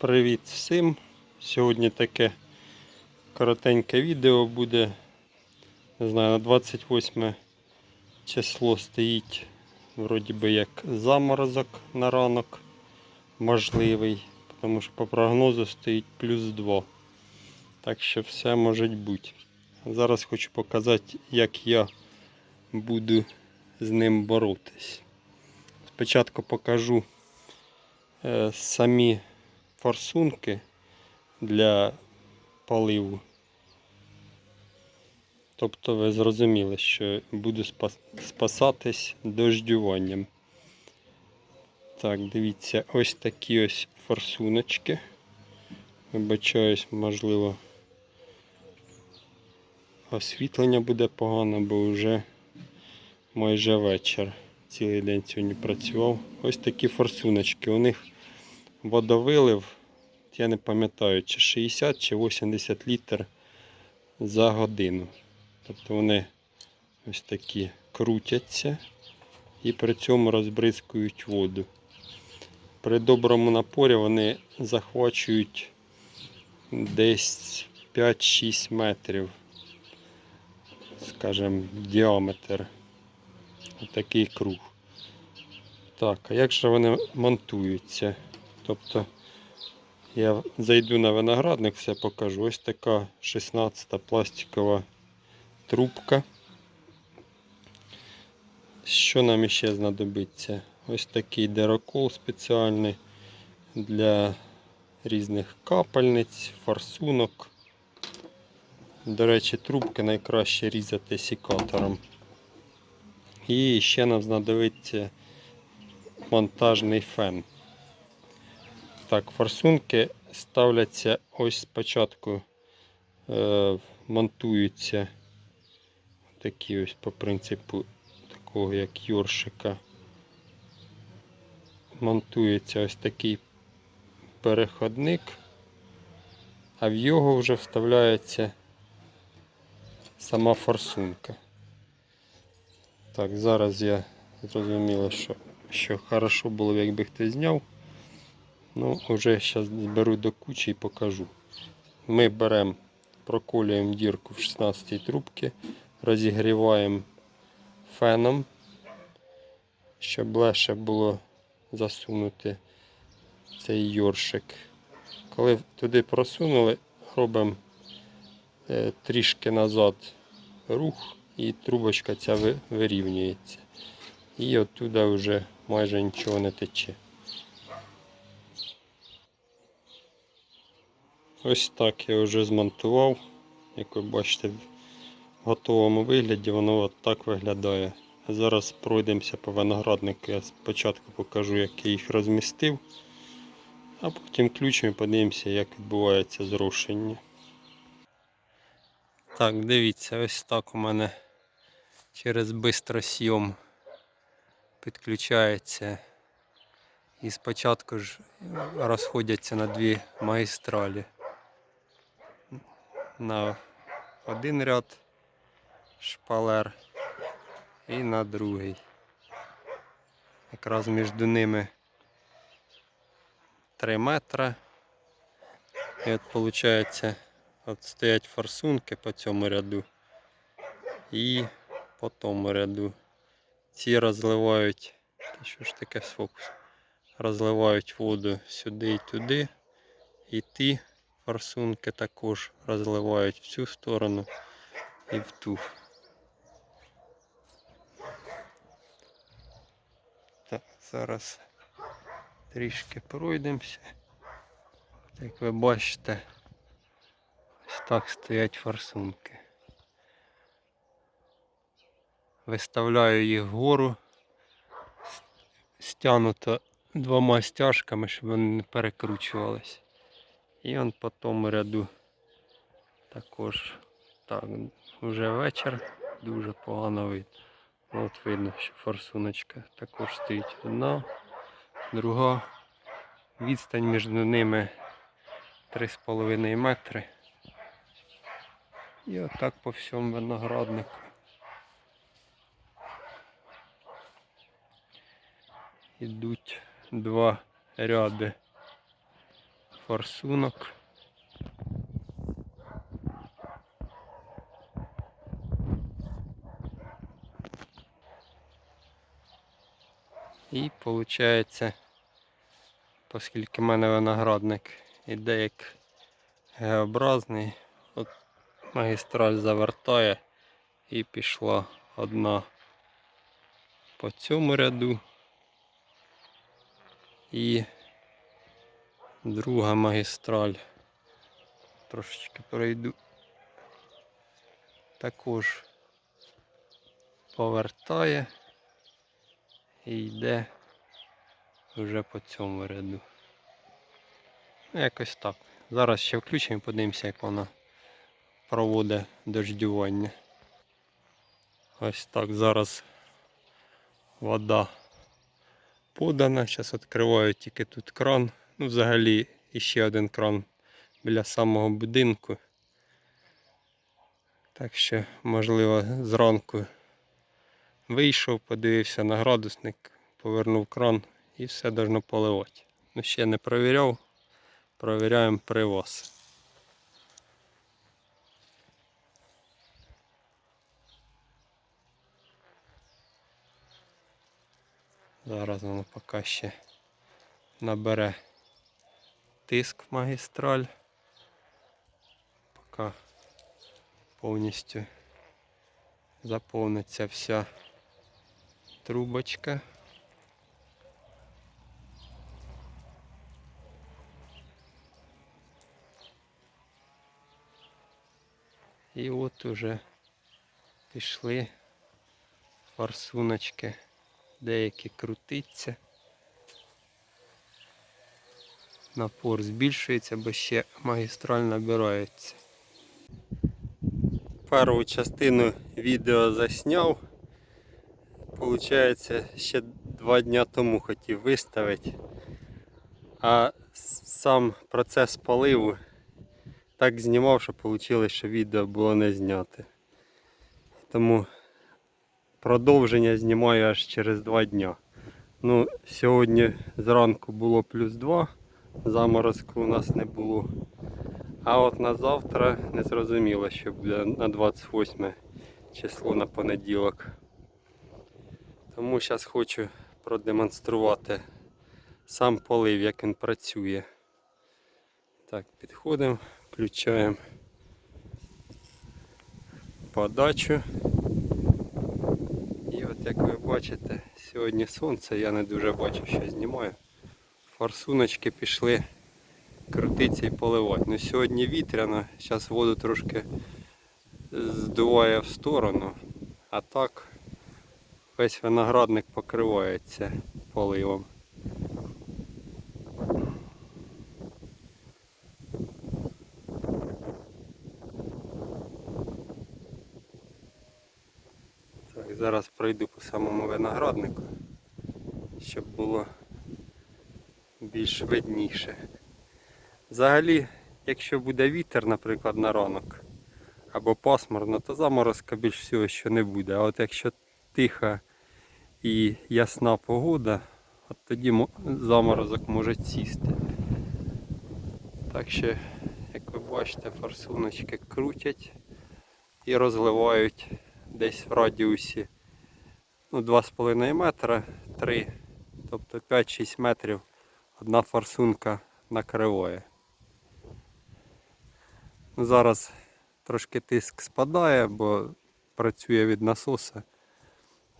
Привіт всім! Сьогодні таке коротеньке відео буде. Не знаю, на 28 число стоїть вроді би як заморозок на ранок можливий, тому що по прогнозу стоїть плюс 2. Так що все може бути. Зараз хочу показати, як я буду з ним боротись. Спочатку покажу е, самі форсунки для поливу. Тобто ви зрозуміли, що буду спасатись дождюванням. Так, дивіться, ось такі ось форсуночки. Вибачаюсь, можливо, освітлення буде погано, бо вже майже вечір. Цілий день сьогодні працював. Ось такі форсуночки. У них водовилив, я не пам'ятаю, чи 60 чи 80 літр за годину. Тобто вони ось такі крутяться і при цьому розбризкують воду. При доброму напорі вони захвачують десь 5-6 метрів, скажімо, діаметр. Такий круг. Так, а як же вони монтуються? Тобто я зайду на виноградник, все покажу. Ось така 16-та пластикова трубка. Що нам ще знадобиться? Ось такий дерокол спеціальний для різних капельниць, форсунок. До речі, трубки найкраще різати сікатором. І ще нам знадобиться монтажний фен. Так, форсунки ставляться ось спочатку е, монтуються такі ось по принципу такого як Йоршика. Монтується ось такий переходник, а в його вже вставляється сама форсунка. Так, зараз я зрозуміло, що, що хорошо було, якби хтось зняв. Ну, вже зараз зберу до кучі і покажу. Ми беремо, проколюємо дірку в 16 трубці, розігріваємо феном, щоб легше було засунути цей йоршик. Коли туди просунули, робимо е, трішки назад рух і трубочка ця вирівнюється. І оттуда вже майже нічого не тече. Ось так я вже змонтував. Як ви бачите, в готовому вигляді воно от так виглядає. Зараз пройдемося по винограднику. Я спочатку покажу, як я їх розмістив, а потім ключом і подивимося, як відбувається зрушення. Так, дивіться, ось так у мене через бистросйом підключається. І спочатку ж розходяться на дві магістралі. На один ряд шпалер і на другий. Якраз між ними 3 метри. І от виходить, от стоять форсунки по цьому ряду і по тому ряду. Ці розливають, що ж таке фокус? Розливають воду сюди і туди. І ті форсунки також розливають в цю сторону і в ту. Так, зараз трішки пройдемося. Як ви бачите, ось так стоять форсунки. Виставляю їх вгору, стягнуто двома стяжками, щоб вони не перекручувались. І он по тому ряду також так, вже вечір, дуже погано видно. От видно, що форсуночка також стоїть одна, друга. Відстань між ними 3,5 метри. І отак по всьому винограднику. Ідуть два ряди форсунок. І виходить, оскільки в мене виноградник іде як Г-образний, от магістраль завертає і пішла одна по цьому ряду і друга магістраль. Трошечки пройду. Також повертає і йде вже по цьому ряду. Ну, якось так. Зараз ще включимо і подивимося, як вона проводить дождювання. Ось так зараз вода подана. Зараз відкриваю тільки тут кран. Ну, взагалі іще один кран біля самого будинку. Так що, можливо, зранку вийшов, подивився на градусник, повернув кран і все должно поливати. Ну, ще не провіряв. Провіряємо привоз. Зараз воно поки ще набере тиск в магістраль. Поки повністю заповниться вся трубочка. І от уже пішли форсуночки, деякі крутиться. Напор збільшується, бо ще магістраль набирається. Першу частину відео засняв. Получається, ще два дня тому хотів виставити. А сам процес поливу так знімав, що вийшло, що відео було не зняте. Тому продовження знімаю аж через два дня. Ну, сьогодні зранку було плюс 2, заморозку у нас не було. А от на завтра не зрозуміло, що буде на 28 число на понеділок. Тому зараз хочу продемонструвати сам полив, як він працює. Так, підходимо, включаємо подачу. І от як ви бачите, сьогодні сонце, я не дуже бачу, що знімаю. Форсуночки пішли крутиться і поливати. Ну сьогодні вітряно, зараз воду трошки здуває в сторону, а так весь виноградник покривається поливом. Так, зараз пройду по самому винограднику, щоб було більш видніше. Взагалі, якщо буде вітер, наприклад, на ранок або пасмурно, то заморозка більш всього що не буде. А от якщо тиха і ясна погода, от тоді заморозок може сісти. Так що, як ви бачите, форсуночки крутять і розливають десь в радіусі ну, 2,5 метра, 3, тобто 5-6 метрів одна форсунка накриває. Ну, Зараз трошки тиск спадає, бо працює від насоса.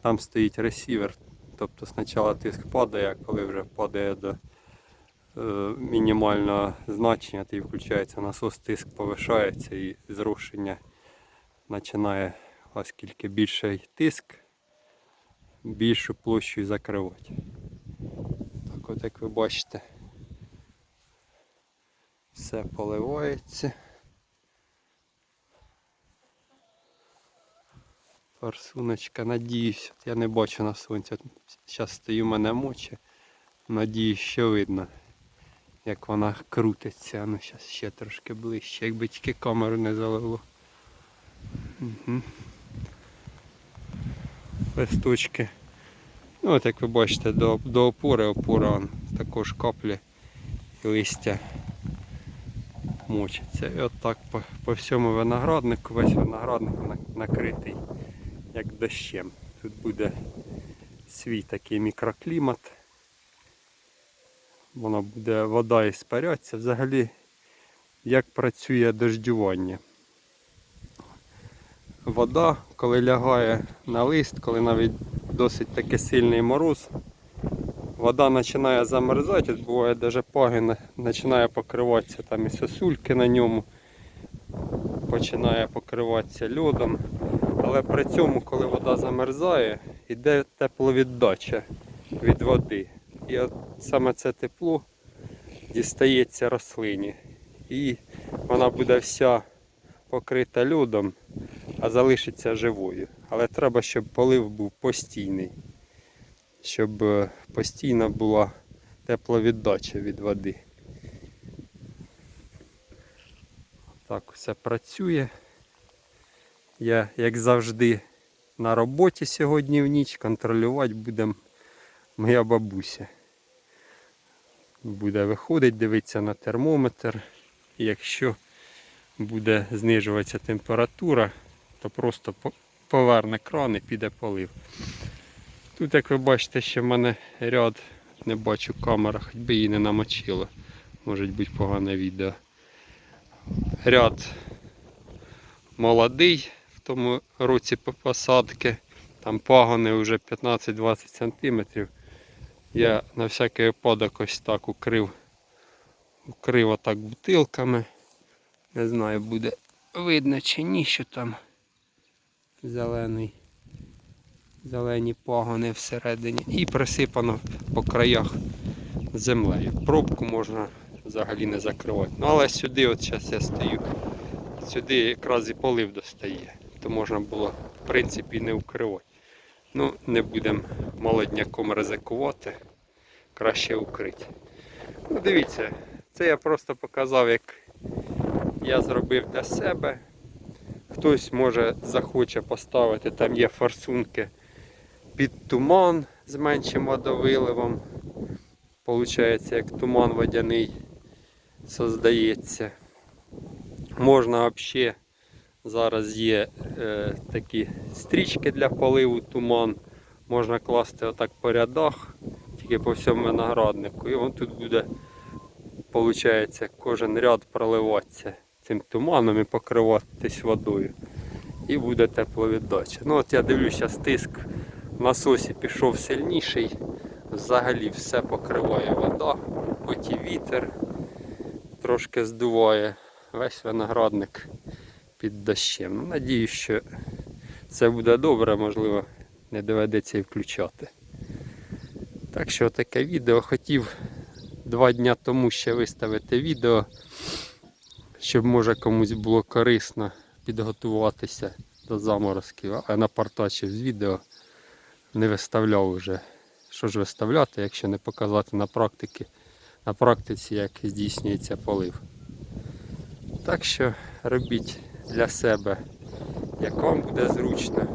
Там стоїть ресівер. Тобто спочатку тиск падає, а коли вже падає до е, мінімального значення, тоді включається насос, тиск повишається і зрушення починає, оскільки більший тиск, більшу площу закривати. От як ви бачите, все поливається. Форсуночка, надіюсь, я не бачу на сонці. Зараз стою мене моче. Надіюсь, що видно, як вона крутиться. Ну, зараз ще трошки ближче, якби тільки камеру не залило. Угу. Листочки. Ну, от як ви бачите, до, до опори опора також каплі і листя мочиться. І отак по, по всьому винограднику, весь виноградник накритий як дощем. Тут буде свій такий мікроклімат. Вона буде вода іспаряться. Взагалі, як працює дождювання. Вода, коли лягає на лист, коли навіть досить таки сильний мороз, вода починає замерзати, буває навіть пагін починає покриватися там і сосульки на ньому, починає покриватися льодом. Але при цьому, коли вода замерзає, йде тепловіддача від води. І от саме це тепло дістається рослині. І вона буде вся покрита льодом, а залишиться живою. Але треба, щоб полив був постійний, щоб е, постійно була тепловіддача від води. Так все працює. Я, як завжди, на роботі сьогодні в ніч контролювати буде моя бабуся. Буде виходить, дивитися на термометр. Якщо буде знижуватися температура, то просто поверне кран і піде полив. Тут, як ви бачите, ще в мене ряд, не бачу камера, хоч би її не намочило. Може бути погане відео. Ряд молодий в тому році по- посадки. Там пагони вже 15-20 см. Я на всякий випадок ось так укрив, укрив отак бутилками. Не знаю, буде видно чи ні, що там зелений. Зелені пагони всередині. І присипано по краях землею. Пробку можна взагалі не закривати. Ну але сюди, от зараз я стою, сюди якраз і полив достає. То можна було в принципі не укривати. Ну, не будемо молодняком ризикувати. Краще укрити. Ну, дивіться, це я просто показав, як я зробив для себе. Хтось може захоче поставити, там є форсунки під туман з меншим водовиливом. Получається, як туман водяний создається. Можна взагалі, зараз є е, такі стрічки для поливу туман. Можна класти отак по рядах, тільки по всьому винограднику. І он тут буде, виходить, кожен ряд проливатися цим туманом і покриватись водою. І буде тепловіддача. Ну от я дивлюся, зараз тиск в насосі пішов сильніший. Взагалі все покриває вода, хоч і вітер трошки здуває. Весь виноградник під дощем. Ну, надіюсь, що це буде добре, можливо, не доведеться і включати. Так що таке відео хотів два дня тому ще виставити відео, щоб може комусь було корисно підготуватися до заморозків, а напартачив з відео, не виставляв вже. Що ж виставляти, якщо не показати на практиці, на практиці, як здійснюється полив. Так що робіть для себе, як вам буде зручно.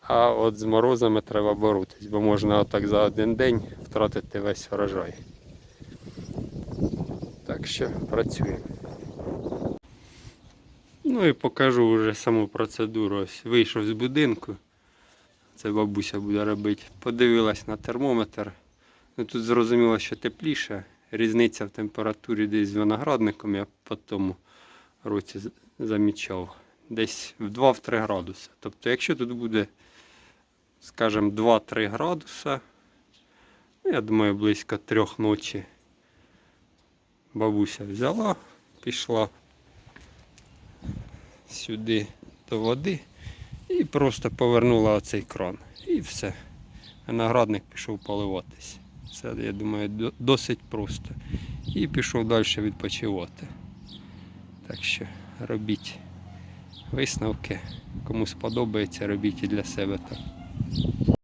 А от з морозами треба боротись, бо можна отак за один день втратити весь врожай. Так що працюємо. Ну і покажу вже саму процедуру. Ось вийшов з будинку. Це бабуся буде робити. Подивилась на термометр. Ну, тут зрозуміло, що тепліше. Різниця в температурі десь з виноградником я по тому році замічав. Десь в 2-3 градуси. Тобто, якщо тут буде, скажімо, 2-3 градуса, ну, я думаю, близько 3 ночі бабуся взяла, пішла сюди до води і просто повернула оцей кран. І все. Виноградник пішов поливатись. Це, я думаю, досить просто. І пішов далі відпочивати. Так що робіть висновки. Кому сподобається, робіть і для себе так.